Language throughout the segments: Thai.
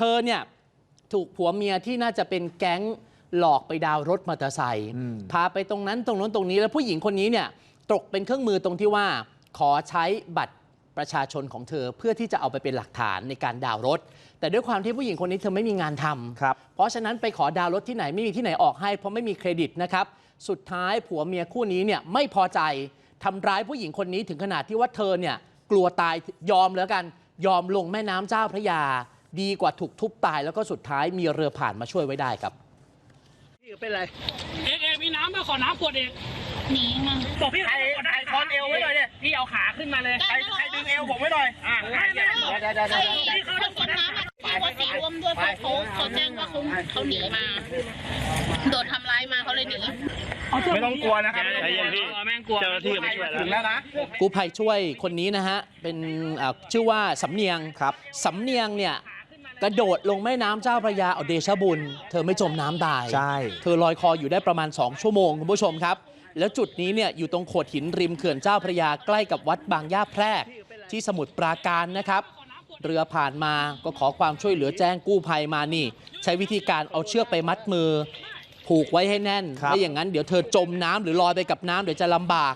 เธอเนี่ยถูกผัวเมียที่น่าจะเป็นแก๊งหลอกไปดาวน์รถมอเตอร์ไซค์อืมพาไปตรงนั้นตรงนู้นตรงนี้แล้วผู้หญิงคนนี้เนี่ยตกเป็นเครื่องมือตรงที่ว่า ขอใช้บัตรประชาชนของเธอเพื่อที่จะเอาไปเป็นหลักฐานในการดาวน์รถ แต่ด้วยความที่ผู้หญิงคนนี้เธอไม่มีงานทำครับเพราะฉะนั้นไปขอดาวน์รถที่ไหนไม่มีที่ไหนออกให้ เพราะไม่มีเครดิตนะครับสุดท้ายผัวเมียคู่นี้เนี่ยไม่พอใจทำร้ายผู้หญิงคนนี้ถึงขนาดที่ว่าเธอเนี่ยกลัวตายยอมแล้วกันยอมลงแม่น้ำเจ้าพระยา ดีกว่าถูกทุบตายแล้วก็สุดท้ายมีเรือผ่านมาช่วยไว้ได้ครับพี่เป็นไรเอกเอกมีน้ำมาขอน้ำขวดเอกหนีมาบอกพี่ใครใครคอนเอวไว้เลยเนี่ยพี่เอาขาขึ้นมาเลยใครใครดึงเอวผมไว้หน่อยอ่าไม่ไม่ไอ้คนคนน้ำอะที่ว่าสีร่วมด้วยเพราะเขาเขาแจ้งว่าเขาเขาหนีมาโดนทำร้ายมาเขาเลยหนีไม่ต้องกลัวนะครับใจเย็นพี่แม่งกลัวเจ้าหน้าที่มาช่วยแล้วถึงแล้วนะกู้ภัยช่วยคนนี้นะฮะเป็นอ่าชื่อว่าสำเนียงครับสำเนียงเนี่ย กระโดดลงแม่น้ำเจ้าพระยาเอาเดชะบุญ เธอไม่จมน้ำตาย ใช่ เธอลอยคออยู่ได้ประมาณ 2 ชั่วโมงคุณผู้ชมครับ แล้วจุดนี้เนี่ยอยู่ตรงโขดหินริมเขื่อนเจ้าพระยาใกล้กับวัดบางย่าแพรกที่สมุทรปราการนะครับ เรือผ่านมาก็ขอความช่วยเหลือแจ้งกู้ภัยมานี่ ใช้วิธีการเอาเชือกไปมัดมือ ผูกไว้ให้แน่นครับ ไม่อย่างนั้นเดี๋ยวเธอจมน้ำหรือลอยไปกับน้ำเดี๋ยวจะลำบาก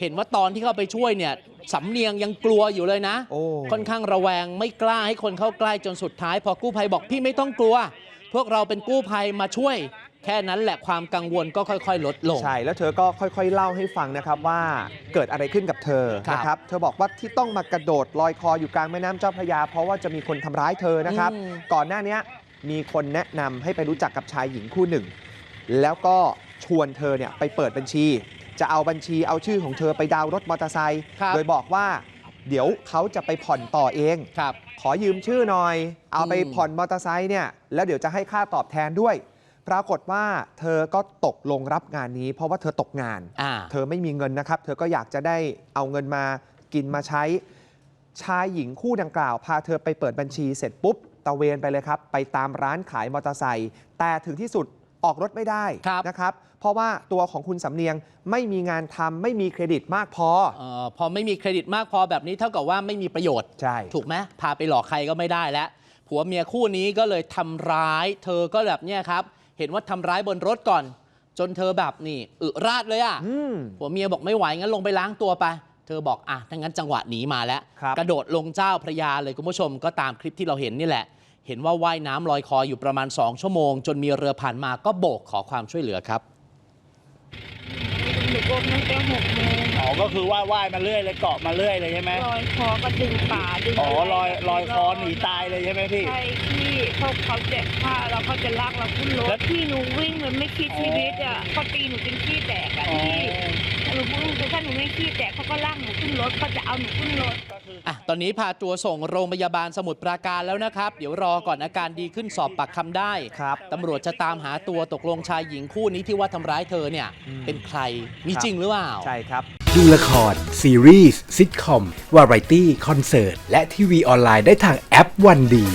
เห็นว่าตอนที่เข้าไปช่วยเนี่ยสำเนียงยังกลัวอยู่เลยนะโอ้ค่อนข้างระแวงไม่กล้าให้คนเข้าใกล้จนสุดท้าย พอกู้ภัยบอกพี่ไม่ต้องกลัว พวกเราเป็นกู้ภัยมาช่วย แค่นั้นแหละความกังวลก็ค่อยๆ ลดลง ใช่ แล้วเธอก็ค่อยๆ เล่าให้ฟังนะครับว่าเกิดอะไรขึ้นกับเธอครับ นะครับ เธอบอกว่าที่ต้องมากระโดดลอยคออยู่กลางแม่น้ำเจ้าพระยา เพราะว่าจะมีคนทำร้ายเธอนะครับ อืม ก่อนหน้านี้มีคนแนะนำให้ไปรู้จักกับชายหญิงคู่หนึ่ง แล้วก็ชวนเธอเนี่ยไปเปิดบัญชี จะเอาบัญชีเอาชื่อของเธอไปดาวน์รถมอเตอร์ไซค์ครับ โดยบอกว่า เดี๋ยวเขาจะไปผ่อนต่อเอง ครับ ขอยืมชื่อหน่อย เอาไปอืมผ่อนมอเตอร์ไซค์เนี่ยแล้วเดี๋ยวจะให้ค่าตอบแทนด้วย ปรากฏว่าเธอก็ตกลงรับงานนี้ เพราะว่าเธอตกงาน อ่า เธอไม่มีเงินนะครับ เธอก็อยากจะได้เอาเงินมากินมาใช้ ชายหญิงคู่ดังกล่าว พาเธอไปเปิดบัญชีเสร็จปุ๊บตะเวนไปเลยครับ ไปตามร้านขายมอเตอร์ไซค์แต่ถึงที่สุด ออกรถไม่ได้ครับนะครับ เพราะว่าตัวของคุณสำเนียงไม่มีงานทำไม่มีเครดิตมากพอเออพอไม่มีเครดิตมากพอแบบนี้เท่ากับว่าไม่มีประโยชน์ใช่ถูกไหมพาไปหลอกใครก็ไม่ได้แล้วผัวเมียคู่นี้ก็เลยทำร้าย เธอก็แบบเนี้ยครับ เห็นว่าทำร้ายบนรถก่อน จนเธอแบบนี่อึราดเลยอะ่ะอืมผัวเมียบอกไม่ไหวงั้นลงไปล้างตัวไป เธอบอกอะถ้างั้นจังหวะหนีมาแล้วครับกระโดดลงเจ้าพระยาเลยคุณผู้ชมก็ตามคลิปที่เราเห็นนี่แหละ เห็นว่าว่ายน้ำลอยคออยู่ประมาณ 2 ชั่วโมง จนมีเรือผ่านมาก็โบกขอความช่วยเหลือครับหนูกลมตั้งแต่หกโมงอ๋อก็คือว่าว่ายมาเรื่อยเลยเกาะมาเรื่อยเลยใช่ไหมลอยคอก็ดึงป่าดึงอ๋อลอยลอยคอหนีตายเลยใช่ไหมพี่ใช่พี่เขาเขาเจ็บผ้าแล้วเขาจะลากเราขึ้นรแล้ถวพี่หนูวิ่งเหมือนไม่คิดชีวิตอะเขาตีหนูเป็นขี้แตกอะอ๋อพี่หนูพูดคือถ้าหนู ไม่ขี้แตกเขาก็ลากหนูขึ้นรถเขาจะเอาหนูขึ้นรถ อะตอนนี้พาตัวส่งโรงพยาบาลสมุทรปราการแล้วนะครับ เดี๋ยวรอก่อนอาการดีขึ้นสอบปากคำได้ครับตำรวจจะตามหาตัวตกลงชายหญิงคู่นี้ที่ว่าทำร้ายเธอเนี่ยอืม เป็นใครมีครับจริงหรือเปล่า ใช่ครับ ดูละคร ซีรีส์ซิทคอม วาไรตี้ คอนเสิร์ต และทีวีออนไลน์ได้ทางแอปวันดี